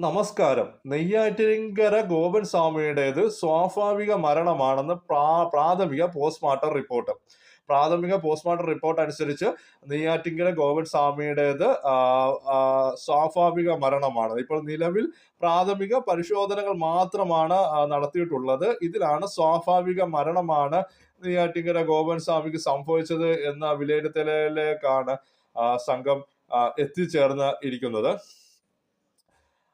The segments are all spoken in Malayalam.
നമസ്കാരം. നെയ്യാറ്റിങ്കര ഗോപൻ സ്വാമിയുടേത് സ്വാഭാവിക മരണമാണെന്ന് പ്രാ- പ്രാഥമിക പോസ്റ്റ്മോർട്ടം റിപ്പോർട്ട്. പ്രാഥമിക പോസ്റ്റ്മോർട്ടം റിപ്പോർട്ട് അനുസരിച്ച് നെയ്യാറ്റിങ്കര ഗോപൻ സ്വാമിയുടേത് സ്വാഭാവിക മരണമാണ്. ഇപ്പോൾ നിലവിൽ പ്രാഥമിക പരിശോധനകൾ മാത്രമാണ് നടത്തിയിട്ടുള്ളത്. ഇതിലാണ് സ്വാഭാവിക മരണമാണ് നെയ്യാറ്റിങ്കര ഗോപൻ സ്വാമിക്ക് സംഭവിച്ചത് എന്ന വിലയിരുത്തലിലേക്കാണ് സംഘം എത്തിച്ചേർന്ന് ഇരിക്കുന്നത്.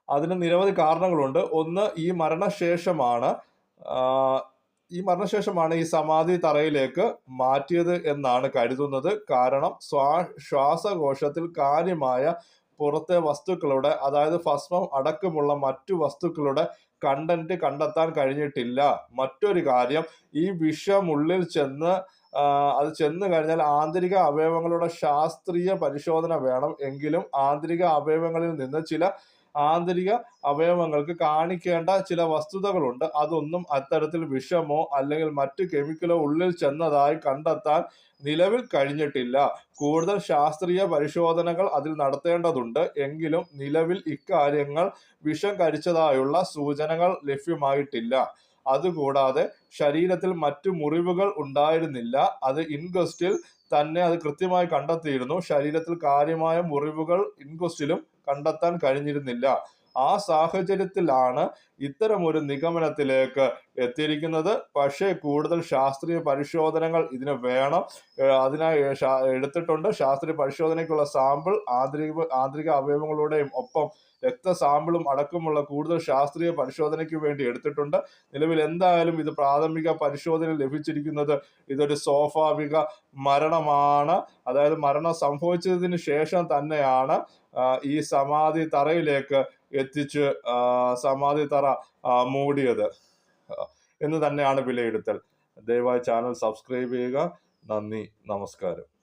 അതിന് നിരവധി കാരണങ്ങളുണ്ട്. ഒന്ന് ഈ മരണശേഷമാണ് ഈ മരണശേഷമാണ് ഈ സമാധി തറയിലേക്ക് മാറ്റിയത് എന്നാണ് കരുതുന്നത്. കാരണം സ്വാ ശ്വാസകോശത്തിൽ കാര്യമായ പുറത്തെ വസ്തുക്കളുടെ അതായത് ഭസ്മം അടക്കമുള്ള മറ്റു വസ്തുക്കളുടെ കണ്ടന്റ് കണ്ടെത്താൻ കഴിഞ്ഞിട്ടില്ല. മറ്റൊരു കാര്യം ഈ വിഷമുള്ളിൽ ചെന്ന് അത് ചെന്ന് കഴിഞ്ഞാൽ ആന്തരിക അവയവങ്ങളുടെ ശാസ്ത്രീയ പരിശോധന വേണം. എങ്കിലും ആന്തരിക അവയവങ്ങളിൽ നിന്ന് ചില ആന്തരിക അവയവങ്ങൾക്ക് കാണിക്കേണ്ട ചില വസ്തുതകളുണ്ട്. അതൊന്നും അത്തരത്തിൽ വിഷമോ അല്ലെങ്കിൽ മറ്റ് കെമിക്കലോ ഉള്ളിൽ ചെന്നതായി കണ്ടെത്താൻ നിലവിൽ കഴിഞ്ഞിട്ടില്ല. കൂടുതൽ ശാസ്ത്രീയ പരിശോധനകൾ അതിൽ നടത്തേണ്ടതുണ്ട്. എങ്കിലും നിലവിൽ ഇക്കാര്യങ്ങൾ വിഷം കഴിച്ചതായുള്ള സൂചനകൾ ലഭ്യമായിട്ടില്ല. അതുകൂടാതെ ശരീരത്തിൽ മറ്റു മുറിവുകൾ ഉണ്ടായിരുന്നില്ല. അത് ഇൻക്വസ്റ്റിൽ തന്നെ അത് കൃത്യമായി കണ്ടെത്തിയിരുന്നു. ശരീരത്തിൽ കാര്യമായ മുറിവുകൾ ഇൻക്വസ്റ്റിലും കണ്ടെത്താൻ കഴിഞ്ഞിരുന്നില്ല. ആ സാഹചര്യത്തിലാണ് ഇത്തരമൊരു നിഗമനത്തിലേക്ക് എത്തിയിരിക്കുന്നത്. പക്ഷേ കൂടുതൽ ശാസ്ത്രീയ പരിശോധനകൾ ഇതിന് വേണം. അതിനായി എടുത്തിട്ടുണ്ട്. ശാസ്ത്രീയ പരിശോധനയ്ക്കുള്ള സാമ്പിൾ ആന്തരിക ആന്തരിക അവയവങ്ങളുടെയും ഒപ്പം രക്തസാമ്പിളും അടക്കമുള്ള കൂടുതൽ ശാസ്ത്രീയ പരിശോധനയ്ക്ക് വേണ്ടി എടുത്തിട്ടുണ്ട്. നിലവിൽ എന്തായാലും ഇത് പ്രാഥമിക പരിശോധന ലഭിച്ചിരിക്കുന്നത് ഇതൊരു സ്വാഭാവിക മരണമാണ്. അതായത് മരണം സംഭവിച്ചതിന് ശേഷം തന്നെയാണ് ഈ സമാധി തറയിലേക്ക് എത്തിച്ച് സമാധി തറ മൂടിയത്. എന്ന് തന്നെയാണ് വിലയിരുത്തൽ. ദയവായി ചാനൽ സബ്സ്ക്രൈബ് ചെയ്യുക. നന്ദി നമസ്കാരം.